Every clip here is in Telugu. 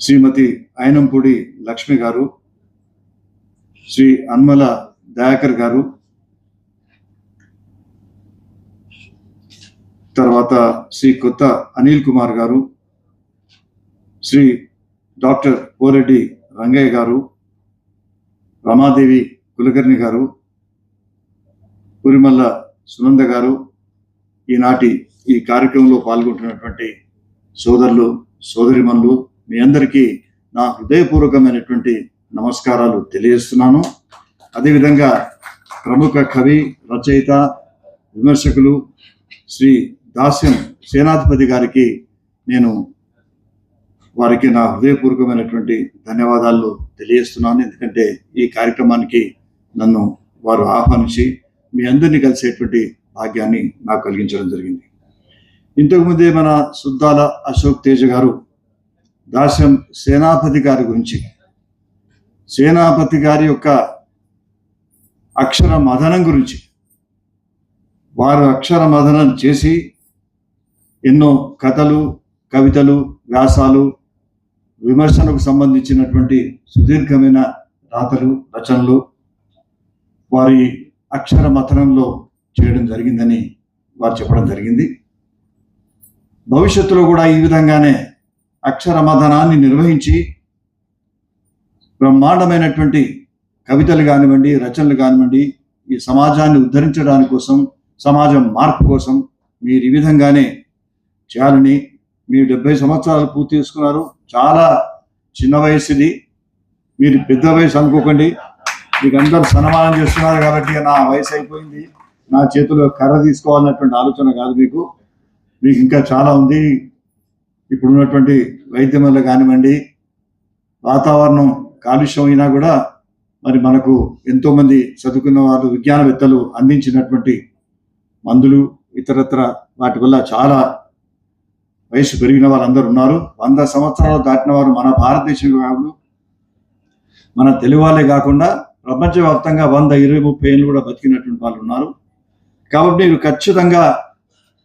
శ్రీమతి అయినంపూడి లక్ష్మి గారు శ్రీ అన్మల దయాకర్ గారు తర్వాత శ్రీ కొత్త అనిల్ కుమార్ గారు శ్రీ డాక్టర్ కోరెడ్డి రంగయ్య గారు రమాదేవి కులకర్ణి గారు పురిమల్ల సునంద గారు ఈనాటి ఈ కార్యక్రమంలో పాల్గొంటున్నటువంటి సోదరులు సోదరిమన్లు మీ అందరికీ నా హృదయపూర్వకమైనటువంటి నమస్కారాలు తెలియజేస్తున్నాను. అదేవిధంగా ప్రముఖ కవి రచయిత విమర్శకులు శ్రీ దాస్యం సేనాధిపతి గారికి నేను వారికి నా హృదయపూర్వకమైనటువంటి ధన్యవాదాలు తెలియజేస్తున్నాను. ఎందుకంటే ఈ కార్యక్రమానికి నన్ను వారు ఆహ్వానించి మీ అందరినీ కలిసేటువంటి భాగ్యాన్ని నాకు కలిగించడం జరిగింది. ఇంతకుముందే మన సుద్దాల అశోక్ తేజ గారు దాస్యం సేనాపతి గారి గురించి. సేనాపతి గారి యొక్క అక్షర మదనం గురించి. వారు అక్షర మదనం చేసి ఎన్నో కథలు కవితలు వ్యాసాలు విమర్శనకు సంబంధించినటువంటి సుదీర్ఘమైన రాతలు రచనలు వారి అక్షర మథనంలో చేయడం జరిగిందని వారు చెప్పడం జరిగింది. భవిష్యత్తులో కూడా ఈ విధంగానే అక్షరమథనాన్ని నిర్వహించి బ్రహ్మాండమైనటువంటి కవితలు కానివ్వండి రచనలు కానివ్వండి ఈ సమాజాన్ని ఉద్ధరించడాని కోసం సమాజం మార్పు కోసం మీరు ఈ విధంగానే చేయాలని మీరు డెబ్బై సంవత్సరాలు పూర్తి చేసుకున్నారు. చాలా చిన్న వయసుది మీరు పెద్ద వయసు అనుకోకండి. మీకు అందరు సన్మానం చేస్తున్నారు కాబట్టి నా వయసు అయిపోయింది. నా చేతిలో కర్ర తీసుకోవాలన్నటువంటి ఆలోచన కాదు మీకు. మీకు ఇంకా చాలా ఉంది. ఇప్పుడు ఉన్నటువంటి వైద్యం వల్ల కానివ్వండి వాతావరణం కాలుష్యం అయినా కూడా మరి మనకు ఎంతోమంది చదువుకున్న వారు విజ్ఞానవేత్తలు అందించినటువంటి మందులు ఇతరత్ర వాటి వల్ల చాలా వయసు పెరిగిన వాళ్ళందరూ ఉన్నారు. వంద సంవత్సరాలు దాటిన వారు మన భారతదేశంలో కాదు మన తెలుగు వాళ్ళే కాకుండా ప్రపంచవ్యాప్తంగా వంద ఇరవై ముప్పై ఏళ్ళు కూడా బతికినటువంటి వాళ్ళు ఉన్నారు. కాబట్టి మీరు ఖచ్చితంగా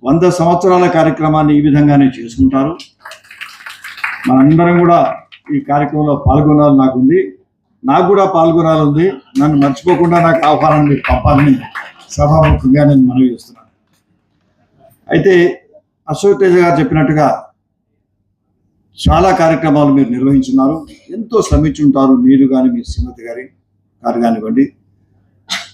వంద సంవత్సరాల కార్యక్రమాన్ని ఈ విధంగానే చేసుకుంటారు. మనందరం కూడా ఈ కార్యక్రమంలో పాల్గొనాలని నాకు ఉంది నాకు కూడా పాల్గొనాలని నన్ను మర్చిపోకుండా నాకు ఆహ్వానాన్ని మీరు పంపాలని సభాముఖంగా నేను మనవి చేస్తున్నాను. అయితే అశోక్ తేజ గారు చెప్పినట్టుగా చాలా కార్యక్రమాలు మీరు నిర్వహించున్నారు. ఎంతో శ్రమించుంటారు మీరు కానీ మీ శ్రీమతి గారి గారు కానివ్వండి.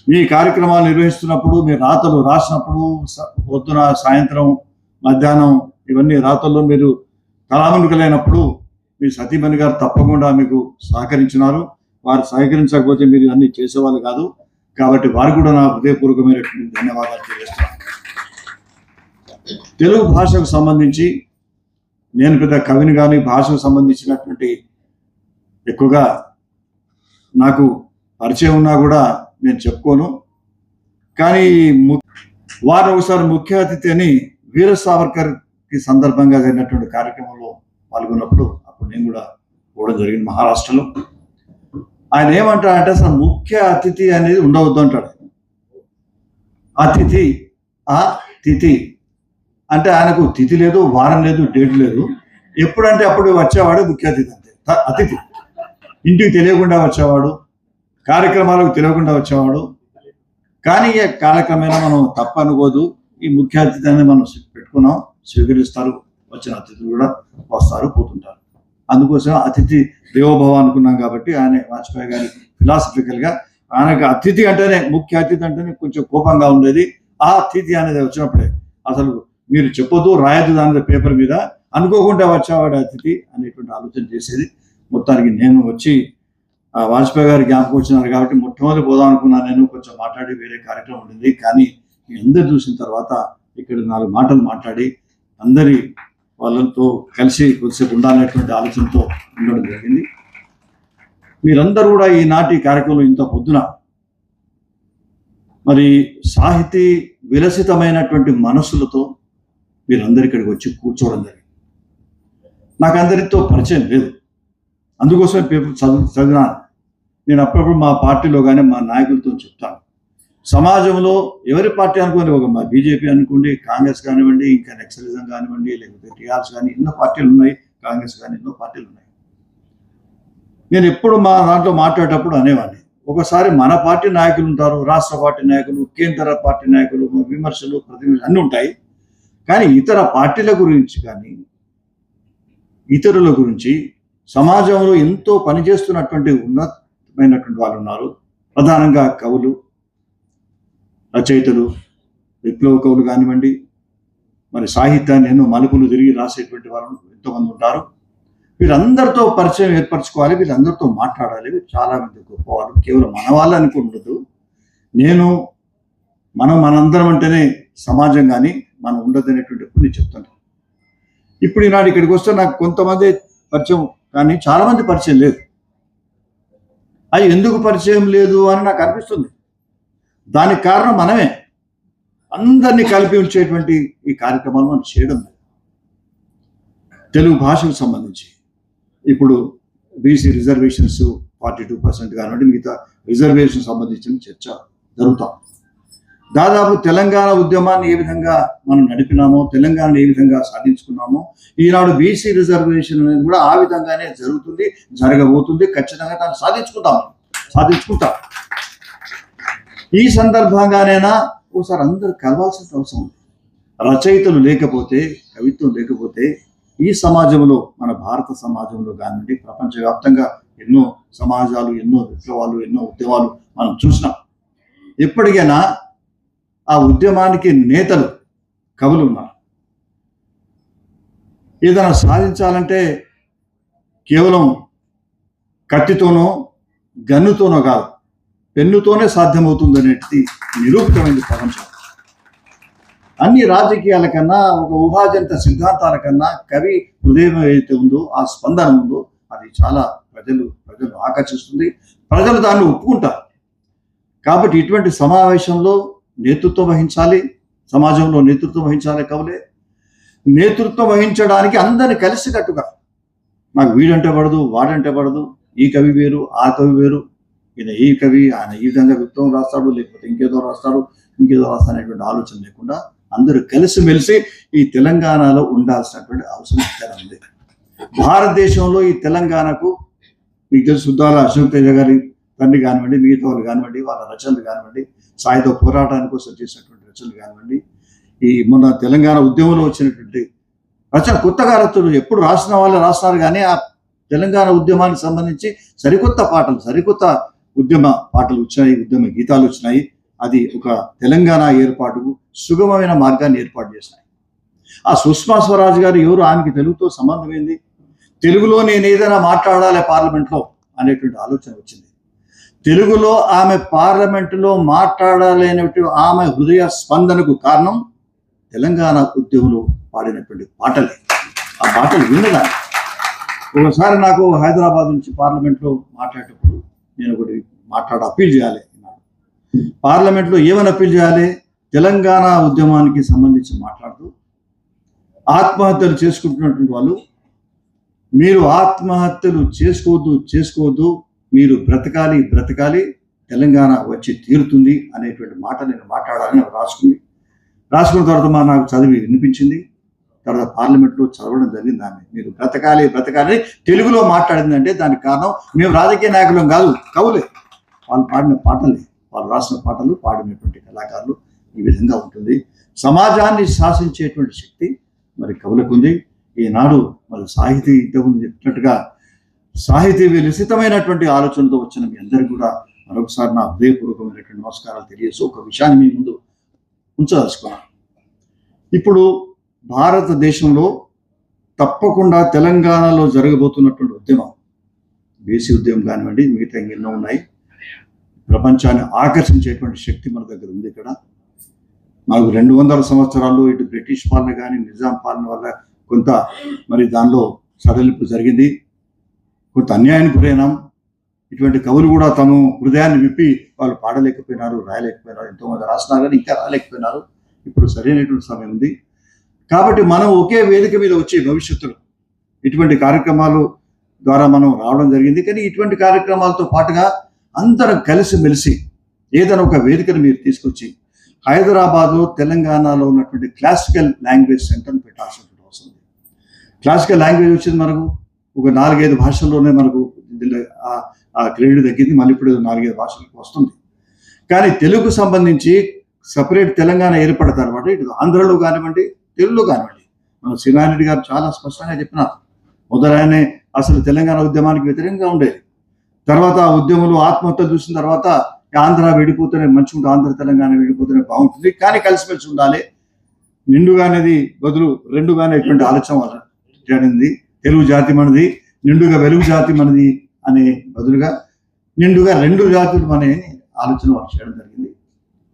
మీ కార్యక్రమాలు నిర్వహిస్తున్నప్పుడు మీ రాతలు రాసినప్పుడు స- పొద్దున సాయంత్రం మధ్యాహ్నం ఇవన్నీ రాతల్లో మీరు కళామునుకలైనప్పుడు మీ సతీమణి గారు తప్పకుండా మీకు సహకరించినారు. వారు సహకరించకపోతే మీరు అన్ని చేసేవాళ్ళు కాదు. కాబట్టి వారు కూడా నా హృదయపూర్వకమైనటువంటి ధన్యవాదాలు తెలియజేస్తున్నాను. తెలుగు భాషకు సంబంధించి నేను పెద్ద కవిని కానీ భాషకు సంబంధించినటువంటి ఎక్కువగా నాకు పరిచయం ఉన్నా కూడా నేను చెప్పుకోను. కానీ ము- వారు ఒకసారి ముఖ్య అతిథి అని వీర సావర్కర్ ఈ సందర్భంగా జరిగినటువంటి కార్యక్రమంలో పాల్గొన్నప్పుడు అప్పుడు నేను కూడా పోవడం జరిగింది మహారాష్ట్రలో. ఆయన ఏమంటాడంటే అసలు ముఖ్య అతిథి అనేది ఉండవద్దు అంటాడు. అతిథి? ఆ? తిథి? అంటే ఆయనకు తిథి లేదు వారం లేదు డేట్ లేదు. ఎప్పుడంటే అప్పుడు వచ్చేవాడు ముఖ్య అతిథి అంతే. అతిథి. ఇంటికి తెలియకుండా వచ్చేవాడు కార్యక్రమాలకు తెలియకుండా వచ్చేవాడు. కానీ ఈ కాలక్రమేణా మనం తప్ప అనుకోదు. ఈ ముఖ్య అతిథి అనేది మనం పెట్టుకున్నాం. స్వీకరిస్తారు. వచ్చిన అతిథులు కూడా వస్తారు పోతుంటారు. అందుకోసం అతిథి దేవోభవ అనుకున్నాం కాబట్టి ఆయన వాజ్పేయి గారి ఫిలాసఫికల్గా ఆయనకు అతిథి అంటేనే ముఖ్య అతిథి అంటేనే కొంచెం కోపంగా ఉండేది. ఆ అతిథి అనేది వచ్చినప్పుడే అసలు మీరు చెప్పొద్దు రాయద్దు దాని పేపర్ మీద అనుకోకుండా వచ్చేవాడు అతిథి అనేటువంటి ఆలోచన చేసేది. మొత్తానికి నేను వచ్చి ఆ వాజ్పేయి గారు జ్ఞాపకం వచ్చినారు కాబట్టి మొట్టమొదటి పోదాం అనుకున్నాను నేను కొంచెం మాట్లాడి వేరే కార్యక్రమం ఉండింది. కానీ మీ అందరు చూసిన తర్వాత ఇక్కడ నాలుగు మాటలు మాట్లాడి అందరి వాళ్ళతో కలిసి కొద్దిసేపు ఉండాలనేటువంటి ఆలోచనతో ఉండడం జరిగింది. మీరందరూ కూడా ఈనాటి కార్యక్రమంలో ఇంత పొద్దున మరి సాహితీ విలసితమైనటువంటి మనస్సులతో మీరందరి ఇక్కడికి వచ్చి కూర్చోవడం జరిగింది. నాకు అందరితో పరిచయం లేదు. అందుకోసమే పేపర్ చదువు చదివినాను. నేను అప్పుడప్పుడు మా పార్టీలో కానీ మా నాయకులతో చెప్తాను. సమాజంలో ఎవరి పార్టీ అనుకోండి ఒక మా బీజేపీ అనుకోండి కాంగ్రెస్ కానివ్వండి ఇంకా నక్సలిజం కానివ్వండి లేకపోతే టీఆర్ఎస్ కానీ ఎన్నో పార్టీలు ఉన్నాయి కాంగ్రెస్ కానీ ఎన్నో పార్టీలు ఉన్నాయి. నేను ఎప్పుడు మా దాంట్లో మాట్లాడేటప్పుడు అనేవాడిని. ఒకసారి మన పార్టీ నాయకులు ఉంటారు రాష్ట్ర పార్టీ నాయకులు కేంద్ర పార్టీ నాయకులు విమర్శలు ప్రతిమర్శలు అన్నీ ఉంటాయి. కానీ ఇతర పార్టీల గురించి కానీ ఇతరుల గురించి సమాజంలో ఎంతో పనిచేస్తున్నటువంటి ఉన్నతమైనటువంటి వాళ్ళు ఉన్నారు. ప్రధానంగా కవులు రచయితలు విప్లవ కవులు కానివ్వండి మరి సాహిత్యాన్ని ఎన్నో మలుపులు తిరిగి రాసేటువంటి వారు ఎంతోమంది ఉంటారు. వీళ్ళందరితో పరిచయం ఏర్పరచుకోవాలి వీళ్ళందరితో మాట్లాడాలి చాలా మంది గొప్పవాళ్ళు. కేవలం మన వాళ్ళు అనుకుంటుండదు నేను మనం మనందరం అంటేనే సమాజం కానీ మనం ఉండదు అనేటువంటి నేను చెప్తాను. ఇప్పుడు ఈనాడు ఇక్కడికి వస్తే నాకు కొంతమంది పరిచయం కానీ చాలామంది పరిచయం లేదు. అది ఎందుకు పరిచయం లేదు అని నాకు అనిపిస్తుంది. దానికి కారణం మనమే. అందరినీ కలిపి ఉంచేటువంటి ఈ కార్యక్రమాలు మనం చేయడం లేదు. తెలుగు భాషకు సంబంధించి. ఇప్పుడు BC reservations forty two percent కానివ్వండి మిగతా రిజర్వేషన్ సంబంధించిన చర్చ జరుగుతాం దాదాపు తెలంగాణ ఉద్యమాన్ని ఏ విధంగా మనం నడిపినామో తెలంగాణ ఏ విధంగా సాధించుకున్నామో ఈనాడు బీసీ రిజర్వేషన్ అనేది కూడా ఆ విధంగానే జరుగుతుంది జరగబోతుంది ఖచ్చితంగా దాన్ని సాధించుకుంటాం. సాధించుకుంటాం. ఈ సందర్భంగానైనా ఒకసారి అందరు కలవాల్సిన అవసరం ఉంది. రచయితలు లేకపోతే కవిత్వం లేకపోతే ఈ సమాజంలో మన భారత సమాజంలో కానివ్వండి ప్రపంచవ్యాప్తంగా ఎన్నో సమాజాలు ఎన్నో విప్లవాలు ఎన్నో ఉద్యమాలు మనం చూసినాం. ఎప్పటికైనా ఆ ఉద్యమానికి నేతలు కవులు ఉన్నారు. ఏదైనా సాధించాలంటే కేవలం కత్తితోనో గన్నుతోనో కాదు. పెన్నుతోనే సాధ్యమవుతుంది అనేది నిరూపితమైంది ప్రపంచం. అన్ని రాజకీయాల కన్నా ఒక ఊహాజనిత సిద్ధాంతాల కన్నా కవి హృదయం ఏదైతే ఉందో ఆ స్పందన ఉందో అది చాలా ప్రజలు ప్రజలు ఆకర్షిస్తుంది. ప్రజలు దాన్ని ఒప్పుకుంటారు. కాబట్టి ఇటువంటి సమావేశంలో నేతృత్వం వహించాలి సమాజంలో నేతృత్వం వహించాలి కవులే. నేతృత్వం వహించడానికి అందరిని కలిసికట్టుగా. నాకు వీడంటే పడదు వాడంటే పడదు ఈ కవి వేరు ఆ కవి వేరు ఈయన ఈ కవి ఆయన ఈ విధంగా విప్లవం రాస్తాడు లేకపోతే ఇంకేదో రాస్తాడు ఇంకేదో రాస్తాడు అనేటువంటి ఆలోచన లేకుండా అందరూ కలిసిమెలిసి ఈ తెలంగాణలో ఉండాల్సినటువంటి అవసరం చాలా ఉంది. భారతదేశంలో ఈ తెలంగాణకు మీకు తెలుసు సుద్దాల అశోక్ తేజ గారి తండ్రి కానివ్వండి మిగతా వాళ్ళు కానివ్వండి వాళ్ళ రచనలు కానివ్వండి సాయుధ పోరాటానికి కోసం చేసినటువంటి రచనలు కానివ్వండి ఈ మొన్న తెలంగాణ ఉద్యమంలో వచ్చినటువంటి రచన కొత్తగా రచనలు ఎప్పుడు రాసిన వాళ్ళు రాస్తున్నారు కానీ ఆ తెలంగాణ ఉద్యమానికి సంబంధించి సరికొత్త పాటలు సరికొత్త ఉద్యమ పాటలు వచ్చినాయి ఉద్యమ గీతాలు వచ్చినాయి. అది ఒక తెలంగాణ ఏర్పాటుకు సుగమమైన మార్గాన్ని ఏర్పాటు చేసినాయి ఆ సుష్మా స్వరాజ్ గారు ఎవరు? ఆమెకి తెలుగుతో సంబంధం ఏంది? తెలుగులో నేను ఏదైనా మాట్లాడాలి పార్లమెంట్లో అనేటువంటి ఆలోచన వచ్చింది. తెలుగులో ఆమె పార్లమెంటులో మాట్లాడాలి అనేటువంటి ఆమె హృదయ స్పందనకు కారణం తెలంగాణ ఉద్యమంలో పాడినటువంటి పాటలే. ఆ పాటలు విన్నదాన్ని ఒకసారి నాకు హైదరాబాద్ నుంచి పార్లమెంట్లో మాట్లాడేటప్పుడు నేను ఒకటి మాట్లాడ అప్పీల్ చేయాలి. పార్లమెంట్లో ఏమని అప్పీల్ చేయాలి? తెలంగాణ ఉద్యమానికి సంబంధించి మాట్లాడుతూ ఆత్మహత్యలు చేసుకుంటున్నటువంటి వాళ్ళు మీరు ఆత్మహత్యలు చేసుకోవద్దు చేసుకోవద్దు మీరు బ్రతకాలి బ్రతకాలి తెలంగాణ వచ్చి తీరుతుంది అనేటువంటి మాట నేను మాట్లాడాలని రాసుకుంది. రాసుకున్న తర్వాత మా నాకు చదివి వినిపించింది. తర్వాత పార్లమెంట్లో చదవడం జరిగింది ఆమె. మీరు బ్రతకాలి బ్రతకాలి తెలుగులో మాట్లాడిందంటే దానికి కారణం మేము రాజకీయ నాయకులం కాదు కవులే. వాళ్ళు పాడిన పాటలే. వాళ్ళు రాసిన పాటలు పాడినటువంటి కళాకారులు ఈ విధంగా ఉంటుంది. సమాజాన్ని శాసించేటువంటి శక్తి మరి కవులకు ఉంది. ఈనాడు మరి సాహితీ ఇంతకుముందు చెప్పినట్టుగా సాహితీ విలసితమైనటువంటి ఆలోచనతో వచ్చిన మీ అందరికీ కూడా మరొకసారి నా హృదయపూర్వకమైనటువంటి నమస్కారాలు తెలియజేసి ఒక విషయాన్ని మీ ముందు ఉంచదలుచుకున్నాను. ఇప్పుడు భారతదేశంలో తప్పకుండా తెలంగాణలో జరగబోతున్నటువంటి ఉద్యమం బీసీ ఉద్యమం కానివ్వండి మిగతా ఎన్నో ఉన్నాయి. ప్రపంచాన్ని ఆకర్షించేటువంటి శక్తి మన దగ్గర ఉంది ఇక్కడ. మనకు రెండు వందల సంవత్సరాల్లో ఇటు బ్రిటిష్ పాలన కానీ నిజాం పాలన వల్ల కొంత మరి దానిలో సడలింపు జరిగింది. కొంత అన్యాయానికి గురైనాం. ఇటువంటి కవులు కూడా తమ హృదయాన్ని విప్పి వాళ్ళు పాడలేకపోయినారు రాయలేకపోయినారు ఎంతోమంది రాసినారు కానీ ఇంకా రాలేకపోయినారు ఇప్పుడు సరైనటువంటి సమయం ఉంది. కాబట్టి మనం ఒకే వేదిక మీద వచ్చే భవిష్యత్తులో. ఇటువంటి కార్యక్రమాలు ద్వారా మనం రావడం జరిగింది. కానీ ఇటువంటి కార్యక్రమాలతో పాటుగా అందరం కలిసిమెలిసి ఏదైనా ఒక వేదికను మీరు తీసుకొచ్చి హైదరాబాద్లో తెలంగాణలో ఉన్నటువంటి క్లాసికల్ లాంగ్వేజ్ సెంటర్ని పెట్టాల్సినటువంటి అవసరం ఉంది క్లాసికల్ లాంగ్వేజ్ వచ్చింది మనకు ఒక నాలుగైదు భాషల్లోనే మనకు ఆ- ఆ క్రెడిట్ తగ్గింది. మళ్ళీ ఇప్పుడు నాలుగైదు భాషలకు వస్తుంది. కానీ తెలుగుకు సంబంధించి సపరేట్ తెలంగాణ ఏర్పడతారు. తర్వాత ఇటు ఆంధ్రలో కానివ్వండి తెలుగులో కానివ్వండి. మన శ్రీనారాయణ గారు చాలా స్పష్టంగా చెప్పినారు. మొదలైనే అసలు తెలంగాణ ఉద్యమానికి వ్యతిరేకంగా ఉండేది. తర్వాత ఆ ఉద్యమంలో ఆత్మహత్య చూసిన తర్వాత ఆంధ్ర విడిపోతేనే మంచిగా ఆంధ్ర తెలంగాణ విడిపోతేనే బాగుంటుంది. కానీ కలిసిమెలిసి ఉండాలి. నిండుగానేది బదులు రెండుగానే ఇటువంటి ఆలోచన వల్ల జరిగింది తెలుగు జాతి మనది నిండుగా వెలుగు జాతి మనది అనే బదులుగా నిండుగా రెండు జాతులు అనే ఆలోచన వాళ్ళు చేయడం జరిగింది.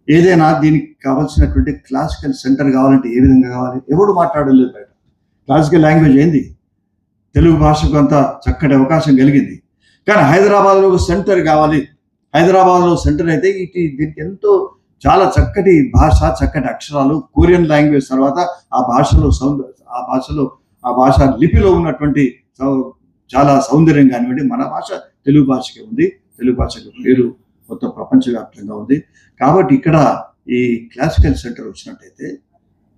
ఏదైనా దీనికి కావాల్సినటువంటి క్లాసికల్ సెంటర్ కావాలంటే ఏ విధంగా కావాలి? ఎవడు మాట్లాడలేదు బయట. క్లాసికల్ లాంగ్వేజ్ ఏంది? తెలుగు భాషకు అంత చక్కటి అవకాశం కలిగింది. కానీ హైదరాబాద్లో ఒక సెంటర్ కావాలి. హైదరాబాద్లో సెంటర్ అయితే ఇటు దీనికి ఎంతో చాలా చక్కటి భాష చక్కటి అక్షరాలు కొరియన్ లాంగ్వేజ్ తర్వాత ఆ భాషలో సౌంద ఆ భాషలో ఆ భాష లిపిలో ఉన్నటువంటి సౌ- చాలా సౌందర్యం కానివ్వండి మన భాష తెలుగు భాషకే ఉంది. తెలుగు భాషకు పేరు మొత్తం ప్రపంచవ్యాప్తంగా ఉంది. కాబట్టి ఇక్కడ ఈ క్లాసికల్ సెంటర్ వచ్చినట్టయితే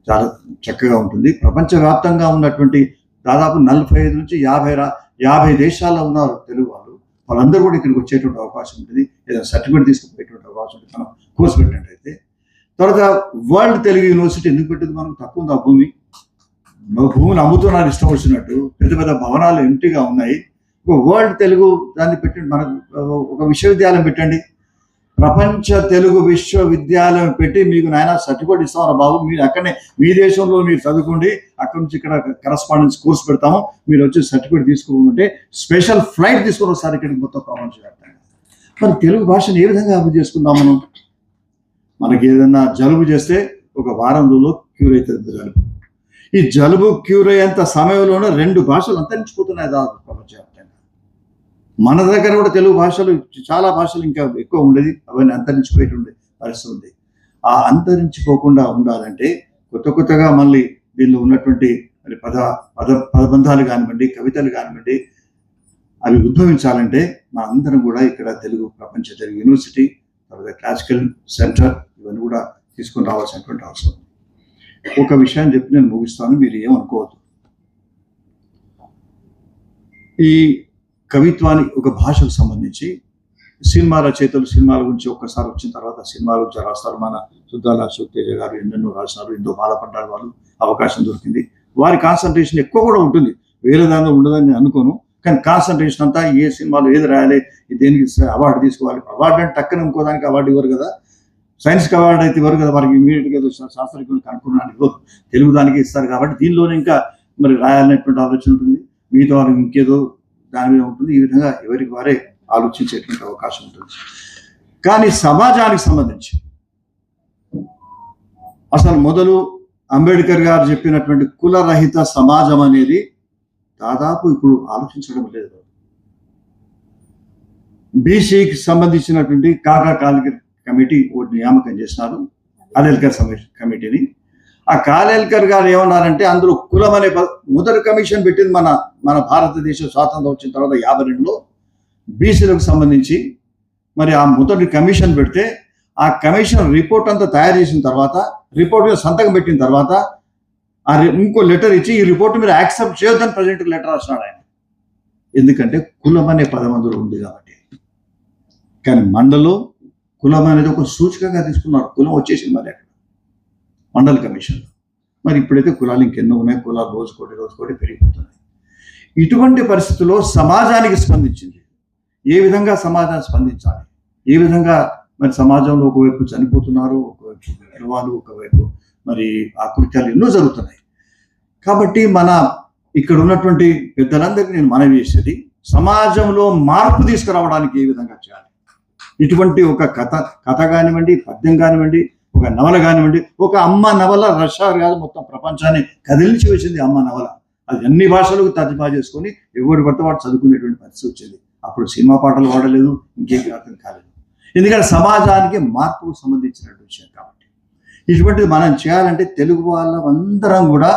చాలా చక్కగా ఉంటుంది. ప్రపంచవ్యాప్తంగా ఉన్నటువంటి దాదాపు నలభై ఐదు నుంచి యాభై రా యాభై దేశాల్లో ఉన్నారు తెలుగు వాళ్ళు వాళ్ళందరూ కూడా ఇక్కడికి వచ్చేటువంటి అవకాశం ఉంటుంది. ఏదైనా సర్టిఫికేట్ తీసుకుపోయేటువంటి అవకాశం ఉంటుంది. మనం కోర్సు పెట్టినట్టయితే. తర్వాత వరల్డ్ తెలుగు యూనివర్సిటీ ఎందుకు పెట్టింది మనకు? తక్కువ ఉంది ఆ భూమి భూమిని అమ్ముతున్నారు ఇష్టం వచ్చినట్టు పెద్ద పెద్ద భవనాలు ఎంటీగా ఉన్నాయి. ఒక వరల్డ్ తెలుగు దాన్ని పెట్టండి. మనకు ఒక విశ్వవిద్యాలయం పెట్టండి. ప్రపంచ తెలుగు విశ్వవిద్యాలయం పెట్టి మీకు నాయన సర్టిఫికేట్ ఇస్తామరా బాబు. మీరు అక్కడనే మీ దేశంలో మీరు చదువుకోండి. అక్కడ నుంచి ఇక్కడ కరస్పాండెన్స్ కోర్స్ పెడతాము. మీరు వచ్చి సర్టిఫికేట్ తీసుకోమంటే స్పెషల్ ఫ్లైట్ తీసుకుని ఒకసారి ఇక్కడికి మొత్తం ప్రపంచవ్యాప్తంగా మరి తెలుగు భాషను ఏ విధంగా అభివృద్ధి చేసుకుందాం మనం? మనకి ఏదైనా జలుబు చేస్తే ఒక వారం రోజుల్లో క్యూర్ అవుతుంది జలుబు. ఈ జలుబు క్యూర్ అయ్యేంత సమయంలోనే రెండు భాషలు అంతరించిపోతున్నాయి దాదాపు ప్రపంచం. మన దగ్గర కూడా తెలుగు భాషలు చాలా భాషలు ఇంకా ఎక్కువ ఉండేది అవన్నీ అంతరించిపోయేటువంటి పరిస్థితి ఉంది. ఆ అంతరించిపోకుండా ఉండాలంటే కొత్త కొత్తగా మళ్ళీ దీనిలో ఉన్నటువంటి మరి పద పద పదబంధాలు కానివ్వండి కవితలు కానివ్వండి అవి ఉద్భవించాలంటే మా అందరం కూడా ఇక్కడ తెలుగు ప్రపంచ తెలుగు యూనివర్సిటీ తర్వాత క్లాసికల్ సెంటర్ ఇవన్నీ కూడా తీసుకొని రావాల్సినటువంటి అవసరం ఒక విషయాన్ని చెప్పి నేను ముగిస్తాను మీరు ఏమనుకోవద్దు. ఈ కవిత్వానికి ఒక భాషకు సంబంధించి సినిమా రచయితలు సినిమాల గురించి ఒక్కసారి వచ్చిన తర్వాత సినిమాల గురించి రాస్తారు? మన సుద్దాల సుతేజ గారు ఎన్నెన్నో రాసినారు ఎంతో బాధపడ్డారు వాళ్ళు అవకాశం దొరికింది. వారి కాన్సన్ట్రేషన్ ఎక్కువ కూడా ఉంటుంది. వేరే దానిలో ఉండదని నేను అనుకోను. కానీ కాన్సన్ట్రేషన్ అంతా ఏ సినిమాలు ఏది రాయాలి దేనికి అవార్డు తీసుకోవాలి? అవార్డు అంటే టక్కన ఇంకోదానికి అవార్డు ఇవ్వరు కదా. సైన్స్కి అవార్డు అయితే ఇవ్వరు కదా. వారికి ఇమీడియట్గా ఏదో శా- శాస్త్రజ్ఞులు కనుక్కున్నాను ఇవ్వరు తెలుగు దానికి ఇస్తారు కాబట్టి దీనిలోనే ఇంకా మరి రాయాలనేటువంటి ఆలోచన ఉంటుంది. మిగతా వారికి ఇంకేదో దాని మీద ఉంటుంది. ఈ విధంగా ఎవరికి వారే ఆలోచించేటువంటి అవకాశం ఉంటుంది. కానీ సమాజానికి సంబంధించి అసలు మొదలు అంబేద్కర్ గారు చెప్పినటువంటి కులరహిత సమాజం అనేది దాదాపు ఇప్పుడు ఆలోచించడం లేదు. బీసీకి సంబంధించినటువంటి కాకా కాలిక కమిటీ ఒకటి నియామకం చేసినారు. కాలేల్కర్ కమిటీని. ఆ కాలేల్కర్ గారు ఏమన్నారంటే అందులో కులం అనే పద- మొదటి కమిషన్ పెట్టింది మన మన భారతదేశం స్వాతంత్రం వచ్చిన తర్వాత యాభై రెండులో బీసీలకు సంబంధించి. మరి ఆ మొదటి కమిషన్ పెడితే ఆ కమిషన్ రిపోర్ట్ అంతా తయారు చేసిన తర్వాత రిపోర్ట్ మీద సంతకం పెట్టిన తర్వాత ఆ రి- ఇంకో లెటర్ ఇచ్చి ఈ రిపోర్ట్ మీరు యాక్సెప్ట్ చేయొద్దని ప్రజెంట్ లెటర్ రాసినాడు ఆయన. ఎందుకంటే కులం అనే పదం అందులో ఉంది కాబట్టి. కానీ మండలో కులం అనేది ఒక సూచికగా తీసుకున్నారు. కులం వచ్చేసింది మరి అక్కడ. మండల్ కమిషన్. మరి ఇప్పుడైతే కులాలు ఇంకెన్నో ఉన్నాయి. కులాలు రోజుకోటి రోజుకోటి పెరిగిపోతున్నాయి. ఇటువంటి పరిస్థితుల్లో సమాజానికి స్పందించింది. ఏ విధంగా సమాజాన్ని స్పందించాలి? ఏ విధంగా మరి సమాజంలో ఒకవైపు చనిపోతున్నారు ఒకవైపు గర్వాలు ఒకవైపు మరి ఆకృత్యాలు ఎన్నో జరుగుతున్నాయి. కాబట్టి మన ఇక్కడ ఉన్నటువంటి పెద్దలందరికీ నేను మనవి చేసేది సమాజంలో మార్పు తీసుకురావడానికి ఏ విధంగా చేయాలి? ఇటువంటి ఒక కథ కథ కానివ్వండి పద్యం కానివ్వండి ఒక నవల కానివ్వండి ఒక అమ్మ నవల రష్యా కాదు మొత్తం ప్రపంచాన్ని కదిలించి వేసింది అమ్మ నవల. అది అన్ని భాషలకు తర్జుమా చేసుకొని ఎవరి పడితే వాడు చదువుకునేటువంటి పరిస్థితి వచ్చింది. అప్పుడు సినిమా పాటలు వాడలేదు ఇంకేం అర్థం కాలేదు. ఎందుకంటే సమాజానికి మార్పుకు సంబంధించినటువంటి విషయం కాబట్టి. ఇటువంటిది మనం చేయాలంటే తెలుగు వాళ్ళందరం కూడా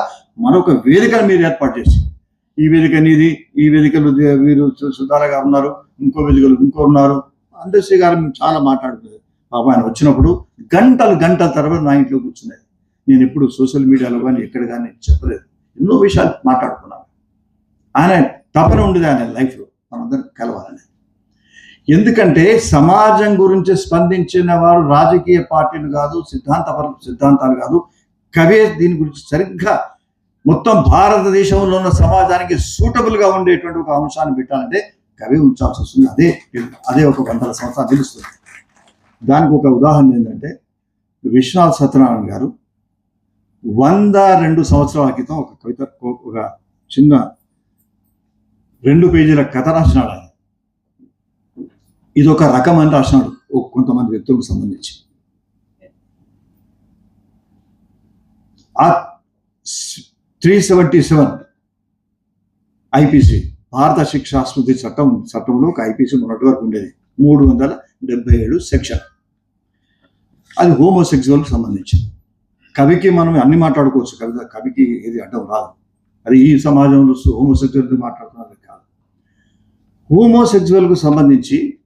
మరొక వేదికను మీరు ఏర్పాటు చేసి ఈ వేదిక నీది ఈ వేదికలు వీరు సుధారగా ఉన్నారు ఇంకో వేదికలు ఇంకో ఉన్నారు. అందశ్రీ గారు చాలా మాట్లాడుతుంది పాప ఆయన వచ్చినప్పుడు గంటలు గంటల తర్వాత నా ఇంట్లో కూర్చున్నది. నేను ఎప్పుడు సోషల్ మీడియాలో కానీ ఎక్కడ కానీ చెప్పలేదు. ఎన్నో విషయాలు మాట్లాడుకున్నాను. ఆయన తపన ఉండేది ఆయన లైఫ్లో. మనందరం కలవాలని. ఎందుకంటే సమాజం గురించి స్పందించిన వారు రాజకీయ పార్టీలు కాదు సిద్ధాంత సిద్ధాంతాలు కాదు. కవే దీని గురించి సరిగ్గా మొత్తం భారతదేశంలో ఉన్న సమాజానికి సూటబుల్గా ఉండేటువంటి ఒక అంశాన్ని పెట్టాలంటే కవి ఉంచాల్సి వస్తుంది. అదే అదే ఒక వందల సంవత్సరాలు తెలుస్తుంది దానికి ఒక ఉదాహరణ ఏంటంటే విశ్వనాథ్ సత్యనారాయణ గారు వంద రెండు సంవత్సరాల క్రితం ఒక కవిత ఒక చిన్న రెండు పేజీల కథ రాసినాడు ఆయన. ఇది ఒక రకం అని రాసినాడు ఒక కొంతమంది వ్యక్తులకు సంబంధించి. ఆ త్రీ సెవెంటీ సెవెన్ ఐపీసీ భారత శిక్షా స్మృతి చట్టం చట్టంలో ఒక ఐపీసీ మొన్నటి వరకు ఉండేది. మూడు వందల డెబ్బై ఏడు సెక్షన్. అది హోమోసెక్సువల్కి సంబంధించింది. కవికి మనం అన్ని మాట్లాడుకోవచ్చు. కవిత కవికి ఏది అడ్డం రాదు. అది ఈ సమాజంలో హోమోసెక్సువల్ మాట్లాడుతున్నది కాదు. హోమోసెక్సువల్కు సంబంధించి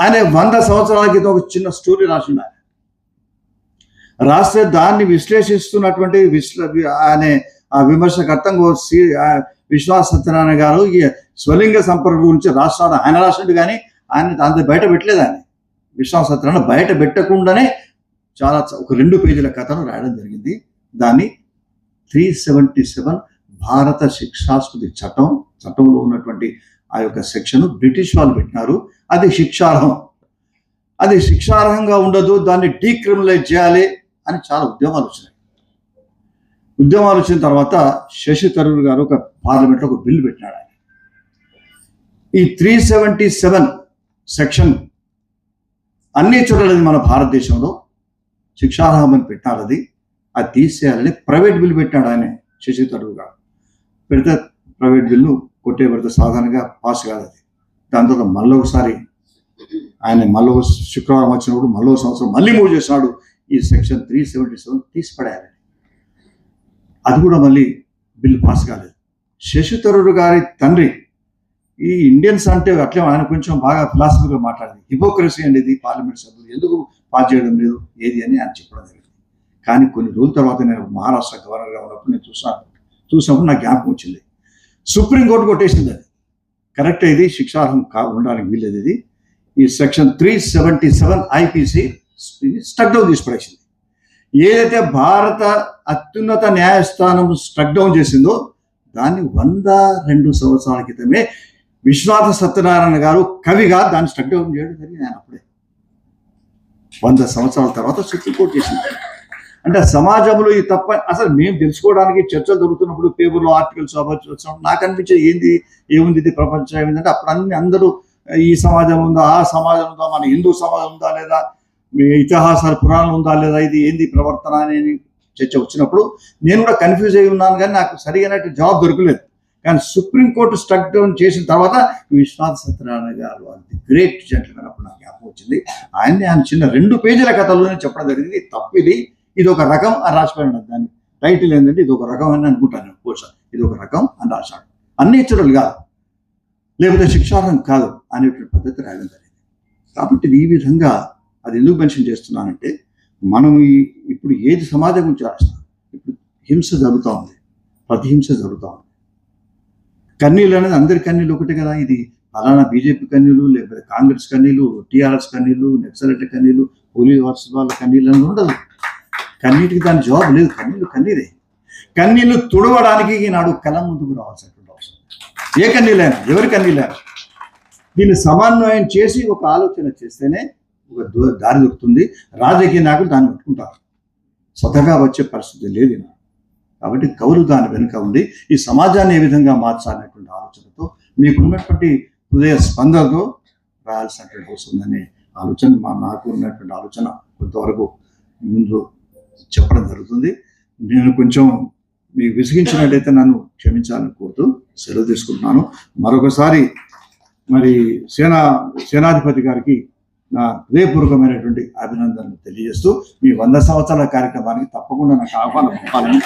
ఆయన వంద సంవత్సరాల క్రితం ఒక చిన్న స్టోరీ రాసిండు ఆయన. రాస్తే దాన్ని విశ్లేషిస్తున్నటువంటి విశ్ల ఆయన ఆ విమర్శకర్తంగా సి- విశ్వాస సత్యనారాయణ గారు ఈ స్వలింగ సంపర్క గురించి రాస్తాడు. ఆయన రాసిండు కానీ ఆయన అంత బయట పెట్టలేదు ఆయన. విశ్వాసత్రాన్ని సత్యనారాయణ బయట పెట్టకుండానే చాలా ఒక రెండు పేజీల కథను రాయడం జరిగింది. దాన్ని త్రీ సెవెంటీ సెవెన్ భారత శిక్షాస్మృతి చట్టం చట్టంలో ఉన్నటువంటి ఆ యొక్క సెక్షన్ బ్రిటిష్ వాళ్ళు పెట్టినారు. అది శిక్షార్హం. అది శిక్షార్హంగా ఉండదు దాన్ని డీక్రిమినలైజ్ చేయాలి అని చాలా ఉద్యమాలు వచ్చినాయి. ఉద్యమాలు వచ్చిన తర్వాత శశి తరూర్ గారు ఒక పార్లమెంట్లో ఒక బిల్లు పెట్టినాడు ఆయన. ఈ త్రీ సెవెంటీ సెవెన్ సెక్షన్ అన్ని చోట్లది మన భారతదేశంలో శిక్షార్హం పెట్టారు అది అది తీసేయాలని ప్రైవేట్ బిల్లు పెట్టాడు ఆయన శశి తరువు గారు. పెడితే ప్రైవేట్ బిల్లు కొట్టే పెడితే సాధారణంగా పాస్ కాదు అది. దాని తర్వాత మళ్ళీ ఒకసారి ఆయన మళ్ళీ శుక్రవారం వచ్చినప్పుడు మళ్ళీ సంవత్సరం మళ్ళీ మూవ్ చేసినాడు ఈ సెక్షన్ త్రీ సెవెంటీ సెవెన్ తీసిపడేయాలి. అది కూడా మళ్ళీ బిల్ పాస్ కాలేదు. శశి తరుడు గారి తండ్రి ఈ ఇండియన్స్ అంటే అట్లే ఆయన కొంచెం బాగా ఫిలాసఫీగా మాట్లాడింది. హిపోక్రసీ అనేది పార్లమెంట్ సభ్యులు ఎందుకు పాస్ చేయడం లేదు? ఏది అని ఆయన చెప్పడం జరిగింది. కానీ కొన్ని రోజుల తర్వాత నేను మహారాష్ట్ర గవర్నర్గా ఉన్నప్పుడు నేను చూసాను చూసినప్పుడు నాకు జ్ఞాపకం వచ్చింది. సుప్రీంకోర్టు కొట్టేసింది అది. కరెక్ట్ ఇది శిక్షార్హం కా ఉండడానికి వీలేదు ఇది. ఈ section three seventy seven IPC struck down తీసి పడేసింది ఏదైతే భారత అత్యున్నత న్యాయస్థానం స్ట్రక్ డౌన్ చేసిందో దాన్ని వంద రెండు సంవత్సరాల క్రితమే విశ్వనాథ సత్యనారాయణ గారు కవిగా దాన్ని స్ట్రక్ చేయడం జరిగింది ఆయన అప్పుడే. వంద సంవత్సరాల తర్వాత సుప్రీంకోర్టు చేసింది. అంటే సమాజంలో ఈ తప్ప అసలు మేము తెలుసుకోవడానికి చర్చలు జరుగుతున్నప్పుడు పేపర్లో ఆర్టికల్స్ అవ్వచ్చు వచ్చినప్పుడు నాకు అనిపించేది ఏంది ఏముంది ఇది ప్రపంచం ఏమిందంటే అప్పుడు అన్ని అందరూ ఈ సమాజం ఉందా ఆ సమాజం ఉందా మన హిందూ సమాజం ఉందా లేదా మీ ఇతిహాసాలు పురాణం ఉందా లేదా ఇది ఏంది ప్రవర్తన అని చర్చ వచ్చినప్పుడు నేను కూడా కన్ఫ్యూజ్ అయి ఉన్నాను కానీ నాకు సరిగైనట్టు జాబ్ దొరకలేదు. కానీ సుప్రీంకోర్టు స్ట్రక్ డౌన్ చేసిన తర్వాత విశ్వనాథ్ సత్యనారాయణ గారు అది గ్రేట్ జెంట్లమెన్ అప్పుడు నాకు జ్ఞాపకం వచ్చింది. ఆయన్ని ఆయన చిన్న రెండు పేజీల కథలోనే చెప్పడం జరిగింది. తప్పు ఇది ఇది ఒక రకం అని రాసిపోయాడు దాన్ని టైటిల్ ఏంటంటే ఇది ఒక రకం అని అనుకుంటాను బహుశా ఇది ఒక రకం అని రాశాడు. అన్ని ఇచ్చరులు కాదు. లేకపోతే శిక్షార్హం కాదు అనేటువంటి పద్ధతి రాయడం జరిగింది. కాబట్టి ఇది ఈ విధంగా అది ఎందుకు మెన్షన్ చేస్తున్నానంటే మనం ఈ ఇప్పుడు ఏది సమాజం గురించి రాస్తాం ఇప్పుడు హింస జరుగుతూ ఉంది. ప్రతిహింస జరుగుతూ ఉంది. కన్నీళ్ళు అనేది అందరి కన్నీళ్ళు ఒకటే కదా. ఇది ఫలానా బీజేపీ కన్నీళ్ళు లేకపోతే కాంగ్రెస్ కన్నీళ్ళు టీఆర్ఎస్ కన్నీళ్ళు నక్సలెట్ కన్నీళ్ళు పోలీస్ వర్స్ వాళ్ళ కన్నీళ్ళు అనేది ఉండదు. కన్నీటికి దాని జవాబు లేదు. కన్నీళ్ళు కన్నీరే. కన్నీళ్ళు తుడవడానికి ఈనాడు కళ ముందుకు రావాల్సినటువంటి అవసరం ఏ కన్నీళ్ళైనా ఎవరి కన్నీళ్ళైనా. దీన్ని సమన్వయం చేసి ఒక ఆలోచన చేస్తేనే ఒక దారి దొరుకుతుంది. రాజకీయ నాయకులు దాన్ని పట్టుకుంటారు. స్వతగా వచ్చే పరిస్థితి లేదు కాబట్టి కౌలు దాని వెనుక ఉంది ఈ సమాజాన్ని ఏ విధంగా మార్చాలనేటువంటి ఆలోచనతో మీకున్నటువంటి హృదయ స్పందనతో రాయాల్సినటువంటి అవసరం ఉందనే ఆలోచన మా నాకు ఉన్నటువంటి ఆలోచన కొంతవరకు ముందు చెప్పడం జరుగుతుంది. నేను కొంచెం మీకు విసిగించినట్టయితే నన్ను క్షమించాలని కోరుతూ సెలవు తీసుకుంటున్నాను. మరొకసారి మరి సేనా సేనాధిపతి గారికి నా హృదయపూర్వకమైనటువంటి అభినందనలు తెలియజేస్తూ మీ వంద సంవత్సరాల కార్యక్రమానికి తప్పకుండా నాకు ఆహ్వానం పంపాలని